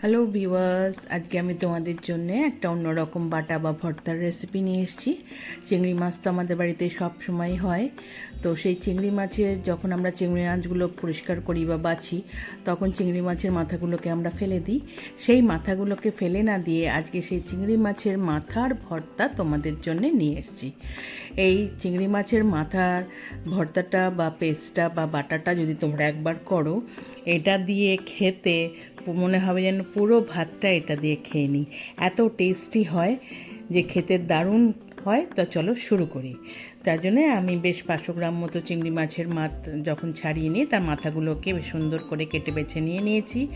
Hello viewers আজকে আমি তোমাদের জন্য একটা অন্যরকম বাটা বা ভর্তার রেসিপি নিয়ে এসেছি। চিংড়ি মাছ তো আমাদের বাড়িতে সব সময় হয়। তো সেই চিংড়ি মাছের যখন আমরা চিংড়ি মাছগুলো পরিষ্কার করি বা বাছি, তখন চিংড়ি মাছের মাথাগুলোকে আমরা ফেলে দিই। সেই মাথাগুলোকে ফেলে না দিয়ে আজকে সেই চিংড়ি মাছের মাথার ভর্তা তোমাদের জন্য নিয়ে এসেছি। এই চিংড়ি মাছের মাথার ভর্তাটা বা পেস্টটা বা বাটাটা যদি তোমরা একবার করো, এটা দিয়ে খেতে মনে হবে যেন পুরো ভাতটা এটা দিয়ে খেয়ে নিই। এত টেস্টি হয় যে খেতে দারুণ হয়। তো চলো শুরু করি। তার জন্যে আমি বেশ পাঁচশো গ্রাম মতো চিংড়ি মাছের মাথ যখন ছাড়িয়ে নিয়ে তার মাথাগুলোকে বেশ সুন্দর করে কেটে বেছে নিয়ে নিয়েছি।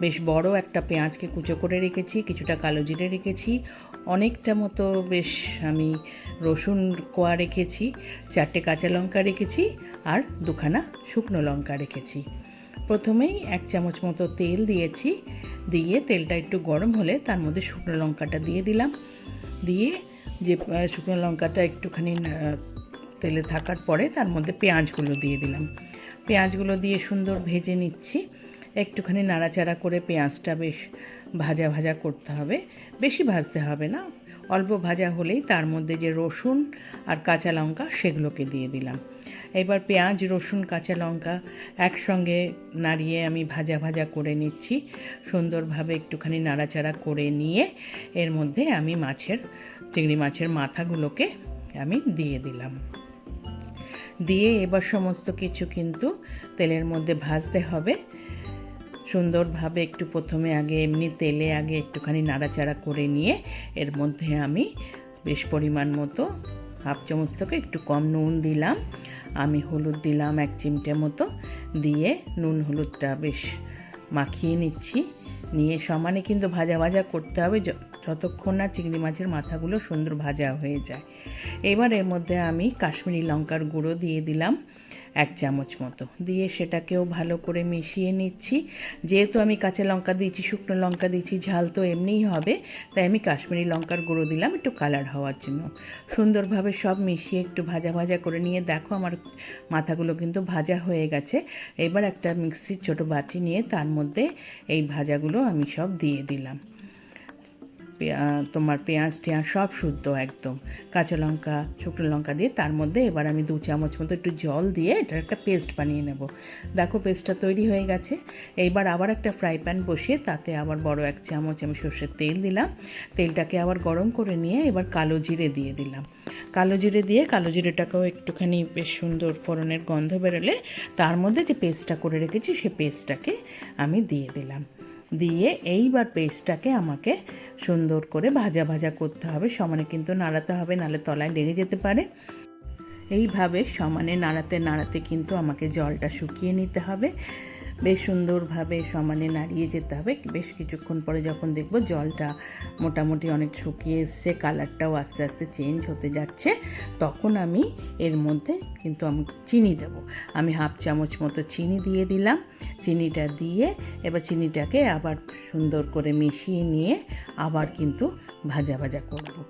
বেশ বড় একটা পেঁয়াজকে কুচো করে রেখেছি, কিছুটা কালো জিরে রেখেছি, অনেকটা মতো বেশ আমি রসুন কোয়া রেখেছি, চারটে কাঁচা লঙ্কা রেখেছি, আর দুখানা শুকনো লঙ্কা রেখেছি। প্রথমেই এক চামচ মতো তেল দিয়েছি। দিয়ে তেলটা একটু গরম হলে তার মধ্যে শুকনো লঙ্কাটা দিয়ে দিলাম। দিয়ে যে শুকনো লঙ্কাটা একটুখানি তেলে থাকার পরে তার মধ্যে পেঁয়াজগুলো দিয়ে দিলাম। পেঁয়াজগুলো দিয়ে সুন্দর ভেজে নিচ্ছি। একটুখানি নাড়াচাড়া করে পেঁয়াজটা বেশ ভাজা ভাজা করতে হবে। বেশি ভাজতে হবে না। অল্প ভাজা হলেই তার মধ্যে যে রসুন আর কাঁচা লঙ্কা সেগুলোকে দিয়ে দিলাম। এবার পেঁয়াজ, রসুন, কাঁচা লঙ্কা একসঙ্গে নাড়িয়ে আমি ভাজা ভাজা করে নিচ্ছি। সুন্দরভাবে একটুখানি নাড়াচাড়া করে নিয়ে এর মধ্যে আমি মাছের, চিংড়ি মাছের মাথাগুলোকে আমি দিয়ে দিলাম। দিয়ে এবার সমস্ত কিছু কিন্তু তেলের মধ্যে ভাজতে হবে। সুন্দরভাবে একটু প্রথমে আগে এমনি তেলে আগে একটুখানি নাড়াচাড়া করে নিয়ে এর মধ্যে আমি বেশ পরিমাণ মতো হাফ চামচ থেকে একটু কম নুন দিলাম। আমি হলুদ দিলাম এক চিমটে মতো। দিয়ে নুন হলুদটা বেশ মাখিয়ে নিচ্ছি। নিয়ে সমানে কিন্তু ভাজা ভাজা করতে হবে। যতক্ষণ না চিংড়ি মাছের মাথাগুলো সুন্দর ভাজা হয়ে যায়। এবার এর মধ্যে আমি কাশ্মীরি লঙ্কার গুঁড়ো দিয়ে দিলাম। এক চামচ মতো। দিয়ে সেটাকেও ভালো করে মিশিয়ে নিচ্ছি। যেহেতু আমি কাঁচা লঙ্কা দিয়েছি, শুকনো লঙ্কা দিয়েছি, ঝাল তো এমনিই হবে, তাই আমি কাশ্মীরি লঙ্কার গুঁড়ো দিলাম একটু কালার হওয়ার জন্য। সুন্দরভাবে সব মিশিয়ে একটু ভাজা ভাজা করে নিয়ে, দেখো আমার মাথাগুলো কিন্তু ভাজা হয়ে গেছে। এবার একটা মিক্সির ছোটো বাটি নিয়ে তার মধ্যে এই ভাজাগুলো আমি সব দিয়ে দিলাম। তোমার পেঁয়াজ টেঁয়াজ সব শুদ্ধ একদম। কাঁচা লঙ্কা, শুকনো লঙ্কা দিয়ে তার মধ্যে এবার আমি দু চামচ মতো একটু জল দিয়ে এটার একটা পেস্ট বানিয়ে নেব। দেখো পেস্টটা তৈরি হয়ে গেছে। এইবার আবার একটা ফ্রাই প্যান বসিয়ে তাতে আবার বড় এক চামচ আমি সর্ষের তেল দিলাম। তেলটাকে আবার গরম করে নিয়ে এবার কালো জিরে দিয়ে দিলাম। কালো জিরে দিয়ে কালো জিরেটাকেও একটুখানি বেশ সুন্দর ফোড়নের গন্ধ বেরোলে তার মধ্যে যে পেস্টটা করে রেখেছি সে পেস্টটাকে আমি দিয়ে দিলাম। দিয়ে এইবার পেস্টটাকে আমাকে সুন্দর করে ভাজা ভাজা করতে হবে। সমানে কিন্তু নাড়াতে হবে, নালে তলায় লেগে যেতে পারে। এইভাবে সমানে নাড়াতে নাড়াতে কিন্তু আমাকে জলটা শুকিয়ে নিতে হবে। বেশ সুন্দরভাবে সমানে নাড়িয়ে যেতে হবে। বেশ কিছুক্ষণ পরে যখন দেখব জলটা মোটামুটি অনেক শুকিয়ে এসছে, কালারটাও আস্তে আস্তে চেঞ্জ হতে যাচ্ছে, তখন আমি এর মধ্যে কিন্তু আমি চিনি দেব। আমি হাফ চামচ মতো চিনি দিয়ে দিলাম। চিনিটা দিয়ে এবার চিনিটাকে আবার সুন্দর করে মিশিয়ে নিয়ে আবার কিন্তু ভাজা ভাজা করব।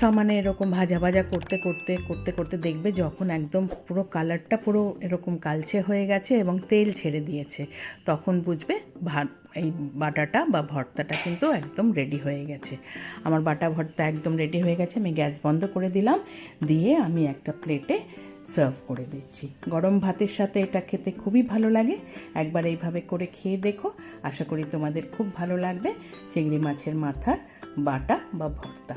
সমানে এরকম ভাজা ভাজা করতে করতে করতে করতে দেখবে যখন একদম পুরো কালারটা পুরো এরকম কালচে হয়ে গেছে এবং তেল ছেড়ে দিয়েছে, তখন বুঝবে ভাত, এই বাটাটা বা ভর্তাটা কিন্তু একদম রেডি হয়ে গেছে। আমার বাটা ভর্তা একদম রেডি হয়ে গেছে, আমি গ্যাস বন্ধ করে দিলাম, দিয়ে আমি একটা প্লেটে সার্ভ করে দিচ্ছি। গরম ভাতের সাথে এটা খেতে খুবই ভালো লাগে, একবার এইভাবে করে খেয়ে দেখো, আশা করি তোমাদের খুব ভালো লাগবে, চিংড়ি মাছের মাথার বাটা বা ভর্তা।